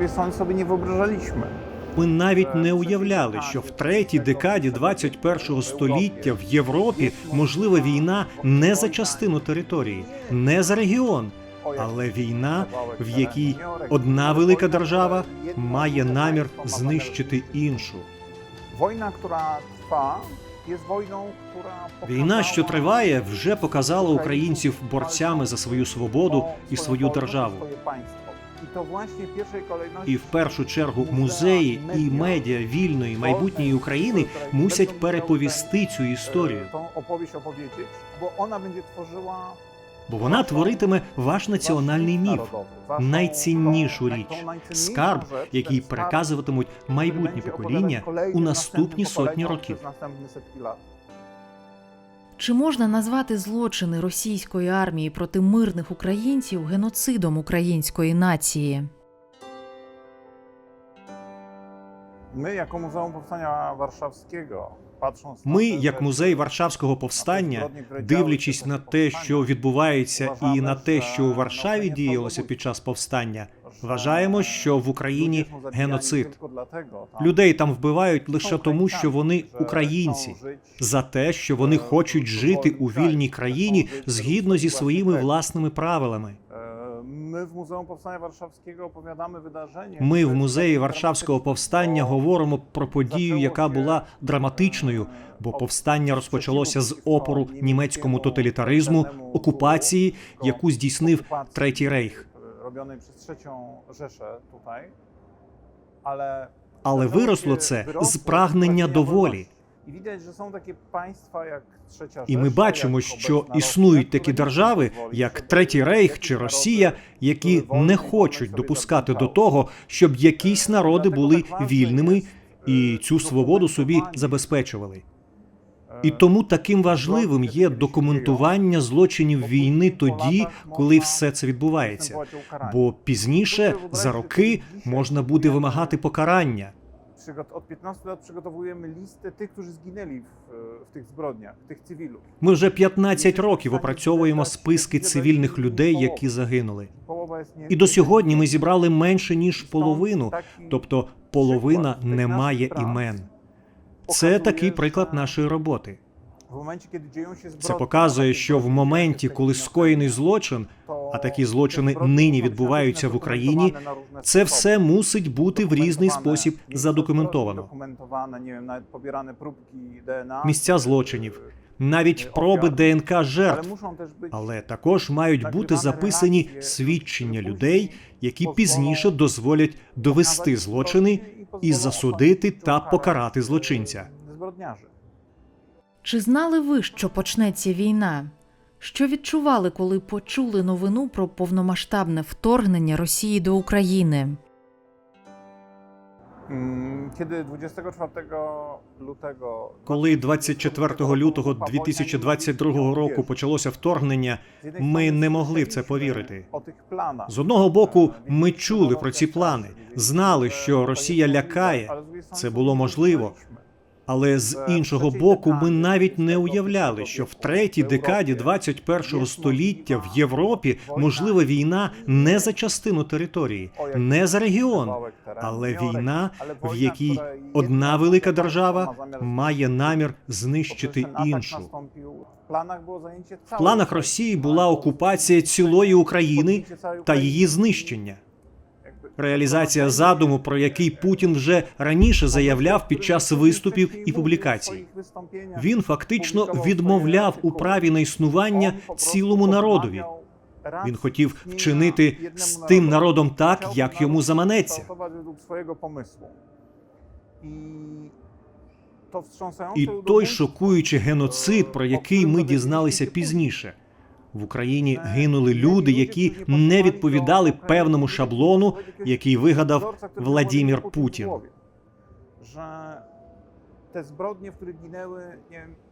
Więc oni sobie nie wyobrażaliśmy. Ми навіть не уявляли, що в третій декаді 21-го століття в Європі можлива війна не за частину території, не за регіон, але війна, в якій одна велика держава має намір знищити іншу. Jest wojną, która Війна, що триває, вже показала українців борцями за свою свободу і свою державу. І в першу чергу музеї і медіа. вільної майбутньої України мусять переповісти цю історію, tworzyła бо вона творитиме ваш національний міф, найціннішу річ, скарб, який переказуватимуть майбутні покоління у наступні сотні років. Чи можна назвати злочини російської армії проти мирних українців геноцидом української нації? Muzeum Powstania Warszawskiego, patrząc na Ми, як музей Варшавського повстання, дивлячись на те, що відбувається, і на те, що у Варшаві діялося під час повстання, вважаємо, що в Україні геноцид. Людей там вбивають лише тому, що вони українці, за те, що вони хочуть жити у вільній країні згідно зі своїми власними правилами. Ми в Музеum Powstania Warszawskiego opowiadamy wydarzenie. Ми в музеї Варшавського повстання говоримо про подію, яка була драматичною, бо повстання розпочалося з опору німецькому тоталітаризму, окупації, яку здійснив Третій Рейх. Robionej przez trzecią Rzeszę tutaj, ale Але виросло це з прагнення до волі. І ми бачимо, що існують такі держави, як Третій Рейх чи Росія, які не хочуть допускати до того, щоб якісь народи були вільними і цю свободу собі забезпечували. І тому таким важливим є документування злочинів війни тоді, коли все це відбувається. Бо пізніше за роки можна буде вимагати покарання. Od 15 lat przygotowujemy listę tych, którzy zginęli w, w tych zbrodniach, tych cywilów. Ми вже 15 років опрацьовуємо списки цивільних людей, які загинули. І до сьогодні ми зібрали менше ніж половину, тобто половина не має імен. Це такий приклад нашої роботи. Це показує, що в моменті, коли скоєний злочин, а такі злочини нині відбуваються в Україні, це все мусить бути в різний спосіб задокументовано. Місця злочинів, навіть проби ДНК жертв. Але також мають бути записані свідчення людей, які пізніше дозволять довести злочини і засудити та покарати злочинця. Чи знали ви, що почнеться війна? Що відчували, коли почули новину про повномасштабне вторгнення Росії до України? Коли 24 лютого 2022 року почалося вторгнення, ми не могли в це повірити. З одного боку, ми чули про ці плани, знали, що Росія лякає. Це було можливо. Але з іншого боку, ми навіть не уявляли, що в третій декаді 21-го століття в Європі можлива війна не за частину території, не за регіон, але війна, в якій одна велика держава має намір знищити іншу. В В планах Росії була окупація цілої України та її знищення. Реалізація задуму, про який Путін вже раніше заявляв під час виступів і публікацій. Він фактично відмовляв у праві на існування цілому народові. Він хотів вчинити з тим народом так, як йому заманеться. І той шокуючий геноцид, про який ми дізналися пізніше. В Україні гинули люди, які не відповідали певному шаблону, який вигадав Владімір Путін.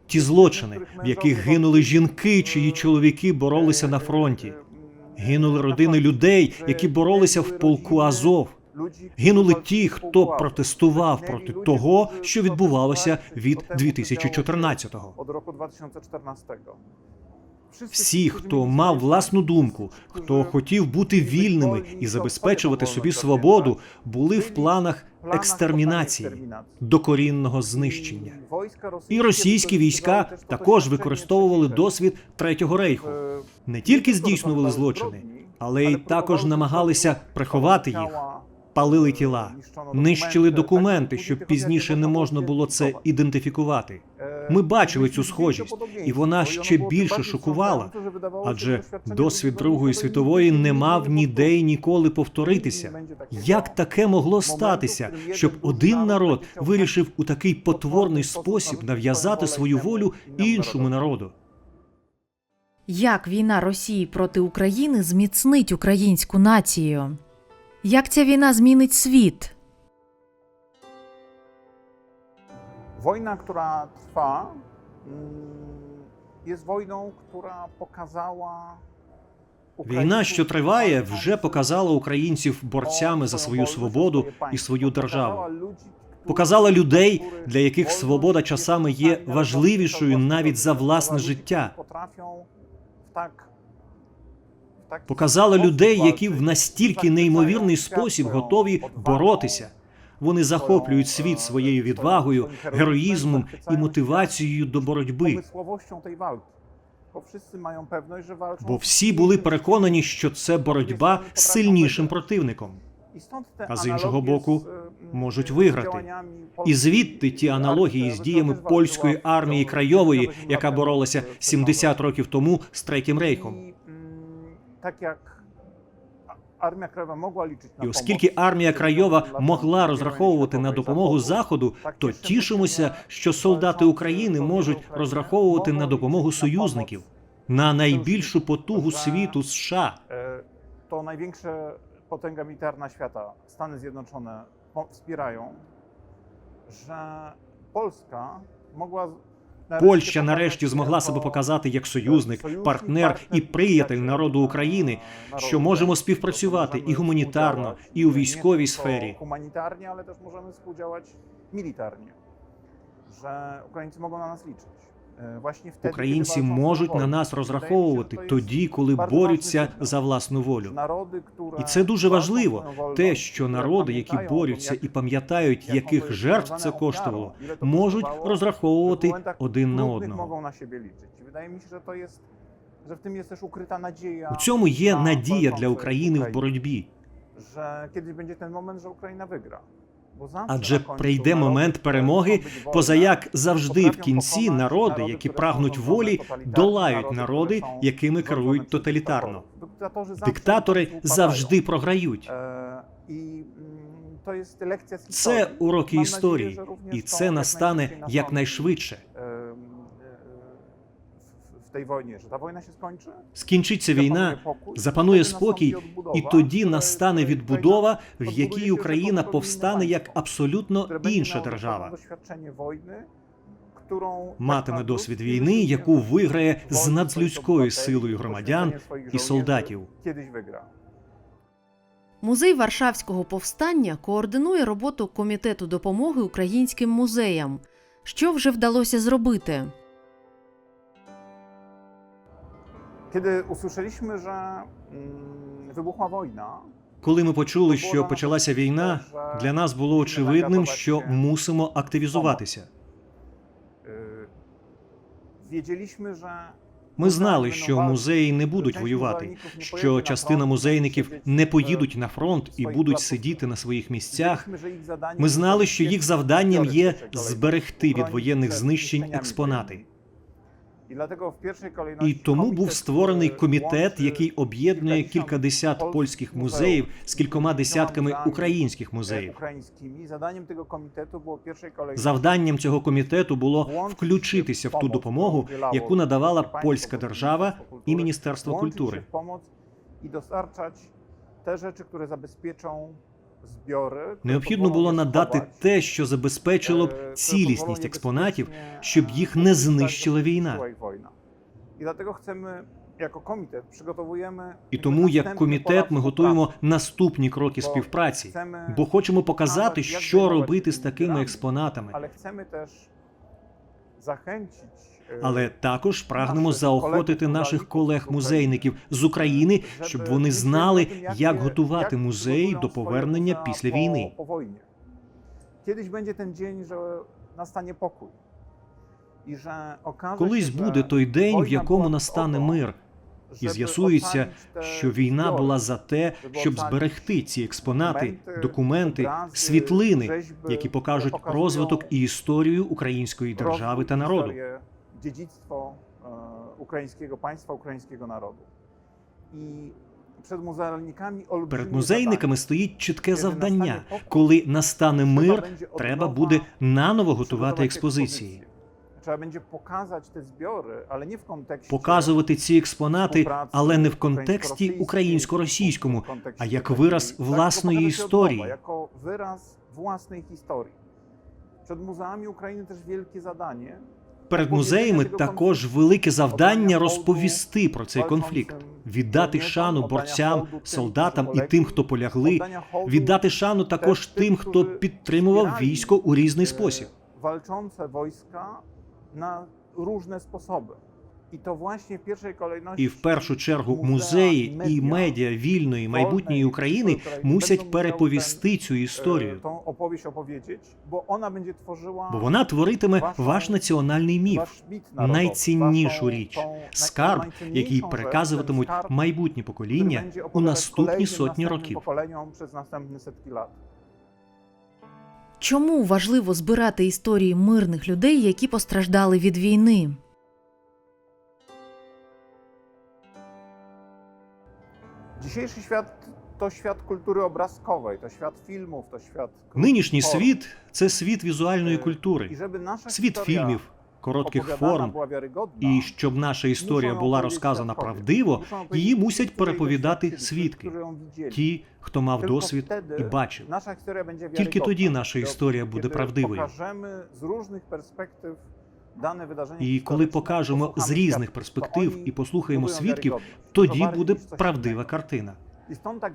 Ті злочини, в яких гинули жінки, чиї чоловіки боролися на фронті. Гинули родини людей, які боролися в полку Азов. Гинули ті, хто протестував проти того, що відбувалося від 2014-го. Od roku 2014. Всі, хто мав власну думку, хто хотів бути вільними і забезпечувати собі свободу, були в планах екстермінації, докорінного знищення. І російські війська також використовували досвід Третього рейху. Не тільки здійснювали злочини, але й також намагалися приховати їх, палили тіла, нищили документи, щоб пізніше не можна було це ідентифікувати. Ми бачили цю схожість, і вона ще більше шокувала, адже досвід Другої світової не мав ніде й ніколи повторитися. Як таке могло статися, щоб один народ вирішив у такий потворний спосіб нав'язати свою волю іншому народу? Як війна Росії проти України зміцнить українську націю? Як ця війна змінить світ? Która trwa, mm, jest wojną, która pokazała. Wійна, що триває, вже показала українців борцями за свою свободу і свою державу. Показала людей, для яких свобода часами є важливішою навіть за власне життя. Показала людей, які в настільки неймовірний спосіб готові боротися. Вони захоплюють світ своєю відвагою, героїзмом і мотивацією до боротьби. Бо всі були переконані, що це боротьба з сильнішим противником. а з іншого боку можуть виграти. І звідти ті аналогії з діями польської армії Крайової, яка боролася 70 років тому з Третім рейхом. Так як армія Краєва могла лічити І оскільки армія Крайова могла розраховувати на допомогу заходу, то тішимося, що солдати України можуть розраховувати на допомогу союзників, на найбільшу потугу світу США. E, największa potęga militarna świata, Stany Zjednoczone, po- wspierają, że Polska mogła. z- Польща нарешті змогла себе показати як союзник, партнер і приятель народу України, що можемо співпрацювати і гуманітарно, і у військовій сфері. Гуманітарні, але теж можемо співпрацювати мілітарні. Що українці можуть на нас liczyć. Е, Українці можуть на нас розраховувати тоді, коли борються за власну волю. І це дуже важливо. Те, що народи, які борються і пам'ятають, як яких жертв це коштувало, можуть розраховувати один на одного. У цьому є надія для України в боротьбі. Że kiedyś będzie ten moment, że Ukraina wygra. Адже прийде момент перемоги, поза як завжди в кінці народи, які прагнуть волі, долають народи, якими керують тоталітарно. Диктатори завжди програють. Е, Це уроки історії, і це настане якнайшвидше. В tej wojnie, że ta wojna się skończy, Скінчиться війна, запанує спокій, і тоді настане відбудова, в якій Україна повстане як абсолютно інша держава. doświadczenie wojny, którą Матиме досвід війни, яку виграє з obywateli, силою громадян і солдатів. Kiedyś wygra. Музей Варшавського повстання координує роботу Комітету допомоги українським музеям. Що вже вдалося зробити? Kiedy usłyszeliśmy, że mm, wybuchła wojna, Коли ми почули, що почалася війна, для нас було очевидним, що мусимо активізуватися. Ми знали, що музеї не будуть воювати, що частина музейників не поїдуть на фронт і будуть сидіти на своїх місцях. Ми знали, що їх завданням є зберегти від воєнних знищень експонати. І тому був створений комітет, який об'єднує кількадесят польських музеїв з кількома десятками українських музеїв. Завданням цього комітету було включитися в ту допомогу, яку надавала польська держава і Міністерство культури. і достарчать те речі, які забезпечать збори. Необхідно було надати те, що забезпечило б цілісність експонатів, щоб їх не знищила війна. І І тому, як комітет, ми готуємо наступні кроки співпраці, бо хочемо показати, що робити з такими експонатами. ale chcemy też zachęcić Але також прагнемо заохотити наших колег-музейників з України, щоб вони знали, як готувати музей до повернення після війни. Ten dzień, że nastanie pokój. I że okaże Колись буде той день, в якому настане мир, і з'ясується, що війна була за те, щоб зберегти ці експонати, документи, світлини, які покажуть розвиток і історію української держави та народу. Dziedzictwo e, ukraińskiego państwa, ukraińskiego narodu. I Перед музейниками стоїть чітке Kiedy завдання. Коли настане Trzeba мир, треба буде наново готувати експозиції, będzie pokazać te zbiory, ale nie w kontekście показувати ці експонати, але не в контексті українсько-російському, а як вираз власної історії. jako wyraz własnej historii. Przed muzeami Ukrainy też wielkie zadanie Перед музеями також велике завдання розповісти про цей конфлікт, віддати шану борцям, солдатам і тим, хто полягли, віддати шану також тим, хто підтримував військо у різний спосіб. walczące війська на різні sposoby. I to właśnie w pierwszej kolejności І в першу чергу музеї і медіа вільної майбутньої України мусять переповісти цю e, історію, бо вона творитиме ваш національний міф, найціннішу річ, скарб, який переказуватимуть ten майбутні покоління у наступні сотні років. Чому важливо збирати історії мирних людей, які постраждали від війни? Dzisiejszy świat to świat kultury obrazkowej, to świat filmów, to świat Нинішній світ це світ візуальної культури, żeby nasza світ historia фільмів, коротких opowiadana форм. była wiarygodna, І щоб наша історія muszą ją була розказана świadkowie. правдиво, Muszą її мусять переповідати свідки, którzy ją widzieli. ті, хто мав Tylko досвід wtedy і бачив. Наша історія буде Тільки тоді наша історія буде Kiedy правдивою. покажемо з різних перспектив І коли покажемо з різних перспектив і послухаємо свідків, тоді буде правдива картина.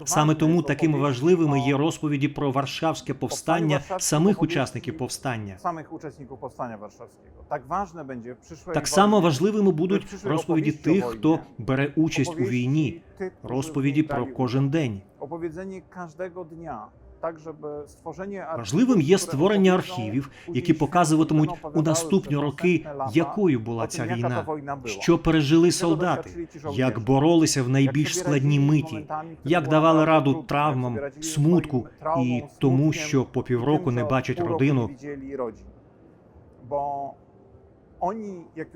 Саме тому такими важливими є розповіді про Варшавське повстання самих учасників повстання. uczestników powstania warszawskiego. Tak ważne będzie w Так само важливими будуть розповіді тих, хто бере участь у війні, розповіді про кожен день. udział. Opowiedzenie każdego так, щоб створення Важливим є створення архівів, які показуватимуть у наступні роки, якою була ця війна, що пережили солдати, як боролися в найбільш складні миті, як давали раду травмам, смутку і тому, що по півроку не бачать родину.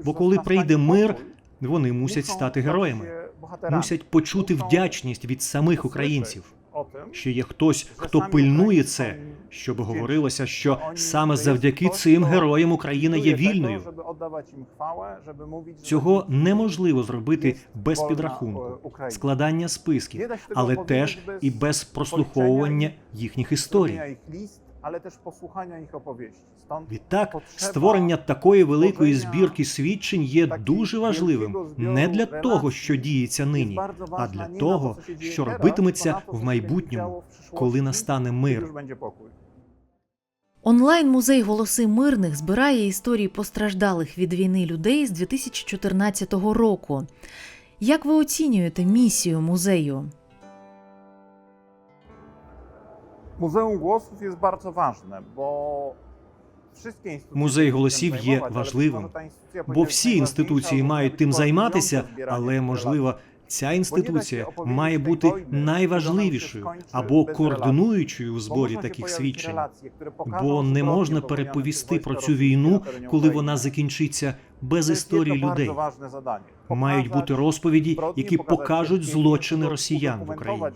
Бо коли прийде мир, Вони мусять стати героями, мусять почути вдячність від самих українців. Що є хтось, хто пильнує це, щоб говорилося, що саме завдяки цим героям Україна є вільною. Цього неможливо зробити без підрахунку, Україна. складання списків, але теж і без прослуховування їхніх історій. Też posłuchania ich opowieści. Stąd Відтак, створення такої великої збірки свідчень є дуже важливим не для того, що діється нині, а для того, що робитиметься в майбутньому, коли настане kiedy мир. Онлайн музей Голоси мирних збирає історії постраждалих від війни людей з 2014 року. Як ви оцінюєте місію музею? Muzeum Głosów jest bardzo ważne, bo Музей голосів є важливим, Бо всі інституції мають тим займатися, але можливо, ця інституція має бути найважливішою або координуючою у зборі таких свідчень. Бо не можна переповісти про цю війну, коли вона закінчиться без історії людей. Мають бути розповіді, які покажуть злочини росіян в Україні.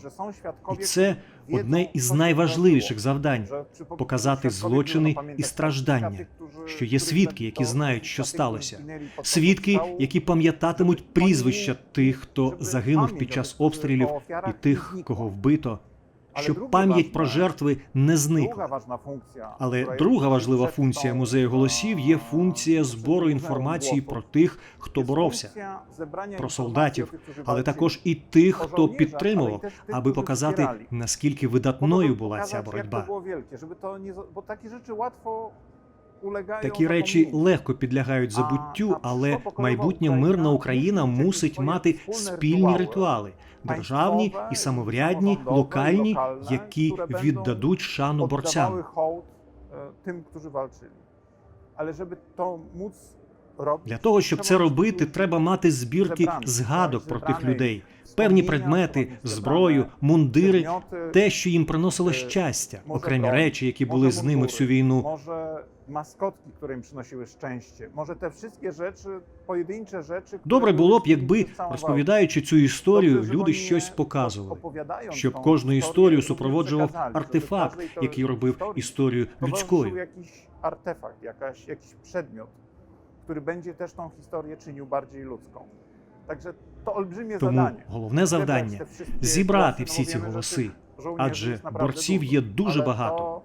І це одне із найважливіших завдань показати злочини і страждання, що є свідки, які знають, що сталося. Свідки, які пам'ятатимуть прізвища тих, хто загинув під час обстрілів, і тих, кого вбито, щоб пам'ять про жертви не зникла. Але друга важлива функція музею голосів є функція збору інформації про тих, хто боровся, про солдатів, але також і тих, хто підтримував, аби показати, наскільки видатною була ця боротьба. Такі речі легко підлягають забуттю, але майбутня мирна Україна мусить мати спільні ритуали, державні і самоврядні, локальні, які віддадуть шану борцям. oddawały hołd e, walczyli. Ale żeby to móc Для того, щоб це робити, треба мати збірки згадок про тих людей, певні предмети, зброю, мундири, те, що їм приносило щастя, окремі речі, які були з ними всю війну. Maskotki, które im przynosiły szczęście. Może te wszystkie rzeczy, pojedyncze rzeczy, Добре було б, якби розповідаючи цю історію, люди щось показували, щоб кожну історію супроводжував артефакт, який робив історію людською. artefakt, jakaś, jakiś przedmiot, który będzie też tą historię czynił bardziej ludzką. Także to olbrzymie Тому головне завдання зібрати всі ці голоси, адже борців є дуже багато.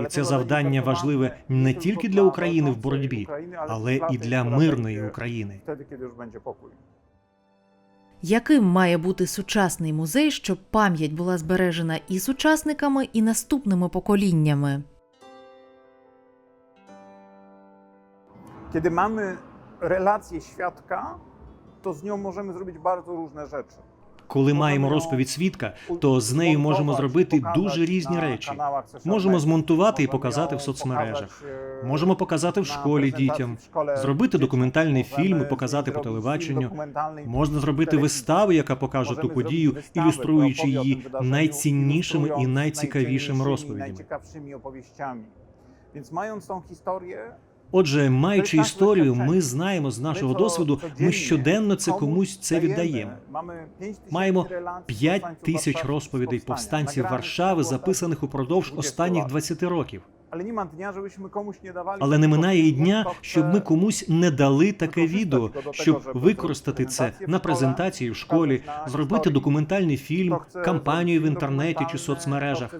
І це завдання важливе не тільки для України в боротьбі, але і для мирної України. Яким має бути сучасний музей, щоб пам'ять була збережена і сучасниками, і наступними поколіннями? Kiedy mamy relację świadka, to z nią możemy zrobić bardzo różne rzeczy. Коли маємо розповідь свідка, то з нею можемо зробити дуже різні речі. Можемо змонтувати і показати в соцмережах. Можемо показати в школі дітям, зробити документальний фільм і показати по телебаченню. Можна зробити виставу, яка покаже ту подію, ілюструючи її найціннішими і найцікавішими розповідями. Więc mając tą historię, Отже, маючи історію, ми знаємо з нашого досвіду, ми щоденно це комусь це віддаємо. Маємо 5 тисяч розповідей повстанців Варшави, записаних упродовж останніх 20 років. Але не давали. Але не минає і дня, Тобто щоб ми комусь не дали таке відео, щоб використати це на презентації в школі, зробити документальний фільм, кампанію в інтернеті чи соцмережах.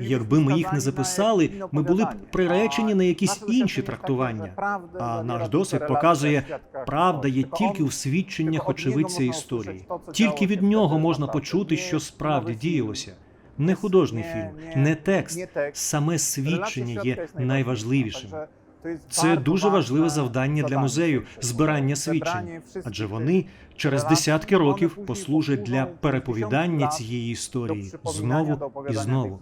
Якби ми їх не записали, ми були б приречені на якісь інші трактування. А наш досвід показує, правда є тільки в свідченнях очевидця історії. Тільки від нього можна почути, що справді діялося. Не художній фільм, не текст, саме свідчення є найважливішим. Це дуже важливе завдання для музею збирання свідчень, адже вони через десятки років послужать для переповідання цієї історії знову і знову.